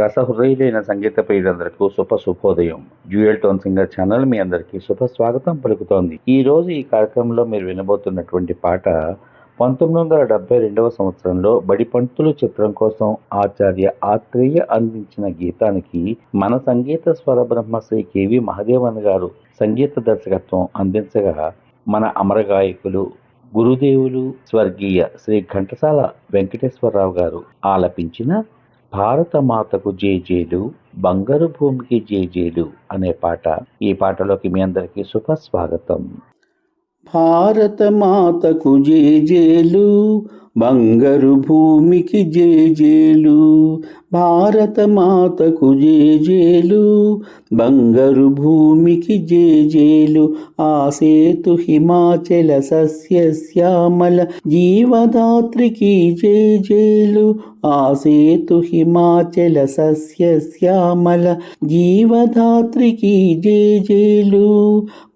రసహృదయులైన సంగీత ప్రియులందరికీ శుభ శుభోదయం. జ్యూయల్ టోన్ సింగర్ ఛానల్ మీ అందరికీ శుభ స్వాగతం పలుకుతోంది. ఈ రోజు ఈ కార్యక్రమంలో మీరు వినబోతున్నటువంటి పాట పంతొమ్మిది వందల డెబ్బై రెండవ సంవత్సరంలో బడి పంతులు చిత్రం కోసం ఆచార్య ఆత్రేయ అందించిన గీతానికి మన సంగీత స్వర బ్రహ్మ శ్రీ కేవి మహదేవన్ గారు సంగీత దర్శకత్వం అందించగా మన అమర గాయకులు గురుదేవులు స్వర్గీయ శ్రీ ఘంటసాల వెంకటేశ్వరరావు గారు ఆలపించిన భారత మాతకు జేజేలు బంగారు భూమికి జేజేలు అనే పాట ఈ పాటలోకి మీ అందరికీ శుభస్వాగతం భారత మాతకు జేజేలు బంగారు భూమికి జేజేలు భారత మాతకు జేజేలు బంగారు భూమికి జేజేలు ఆ సేతు హిమాచల సస్య శ్యామల జీవదాత్రికి జేజేలు ఆ సేతు హిమాచల సస్య శ్యామల జీవదాత్రికి జేజేలు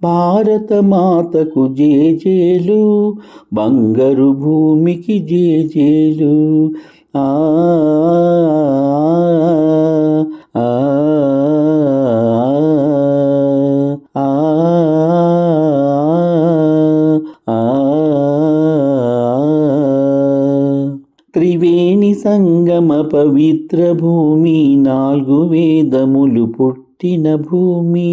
భారత మాతకు జేజేలు బంగారు భూమికి జేజేలు. ఆ ఆ, త్రివేణి సంగమ పవిత్ర భూమి నాలుగు వేదములు పుట్టిన భూమి.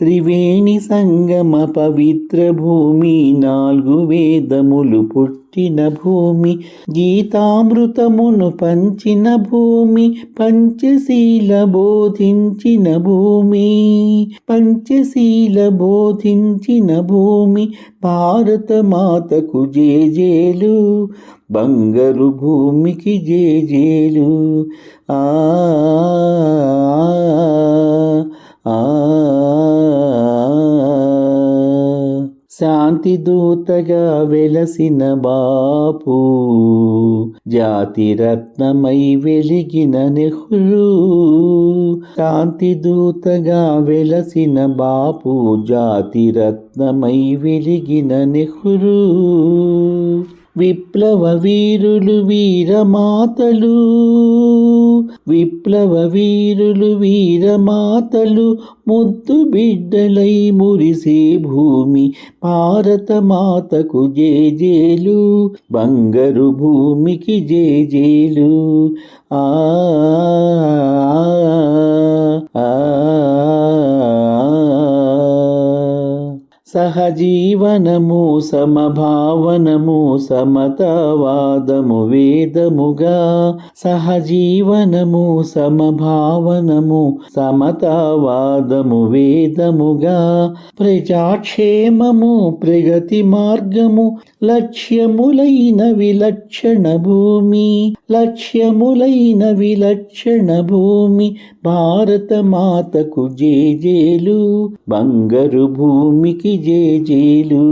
త్రివేణి సంగమ పవిత్ర భూమి నాలుగు వేదములు పుట్టిన భూమి గీతామృతమును పంచిన భూమి పంచశీల బోధించిన భూమి పంచశీల బోధించిన భూమి భారత మాతకు జేజేలు బంగరు భూమికి జేజేలు. ఆ, శాంతి దూతగా వెలసిన బాపు జాతి రత్నమై వెలిగిన నెహ్రూ శాంతి దూతగా వెలసిన బాపు జాతి రత్నమై వెలిగిన నెహ్రూ. విప్లవ వీరులు వీరమాతలు విప్లవ వీరులు వీరమాతలు ముద్దు బిడ్డలై మురిసే భూమి భారత మాతకు జేజేలు బంగారు భూమికి జేజేలు. ఆ ఆ, సహజీవనము సమభావనము సమతావాదము వేదముగా. సహజీవనము సమభావనము సమతావాదము వేదముగా. ప్రజాక్షేమము ప్రగతి మార్గము లక్ష్యములైన విలక్షణ భూమి లక్ష్యములైన విలక్షణ భూమి భారత మాతకు జేజేలు బంగరు భూమికి జేజేలు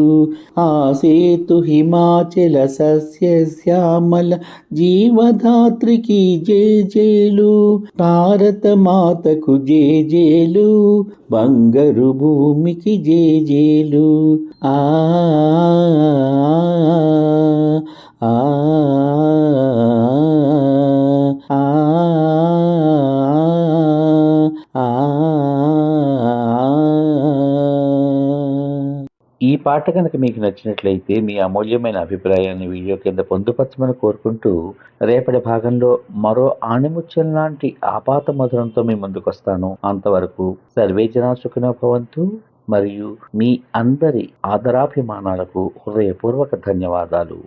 ఆ సేతు హిమాచల సస్య శ్యామల జీవధాత్రికి జేజేలు భారత మాతకు జేజేలు బంగారు భూమికి జేజేలు ఆ ఆ ఆ ఈ పాట కనుక మీకు నచ్చినట్లయితే మీ అమూల్యమైన అభిప్రాయాన్ని వీడియో కింద పొందుపరచమని కోరుకుంటూ రేపటి భాగంలో మరో ఆణిముత్యం లాంటి ఆపాత మధురంతో మీ ముందుకు వస్తాను అంతవరకు సర్వే జనా భవంతు. మరియు మీ అందరి ఆదరాభిమానాలకు హృదయపూర్వక ధన్యవాదాలు.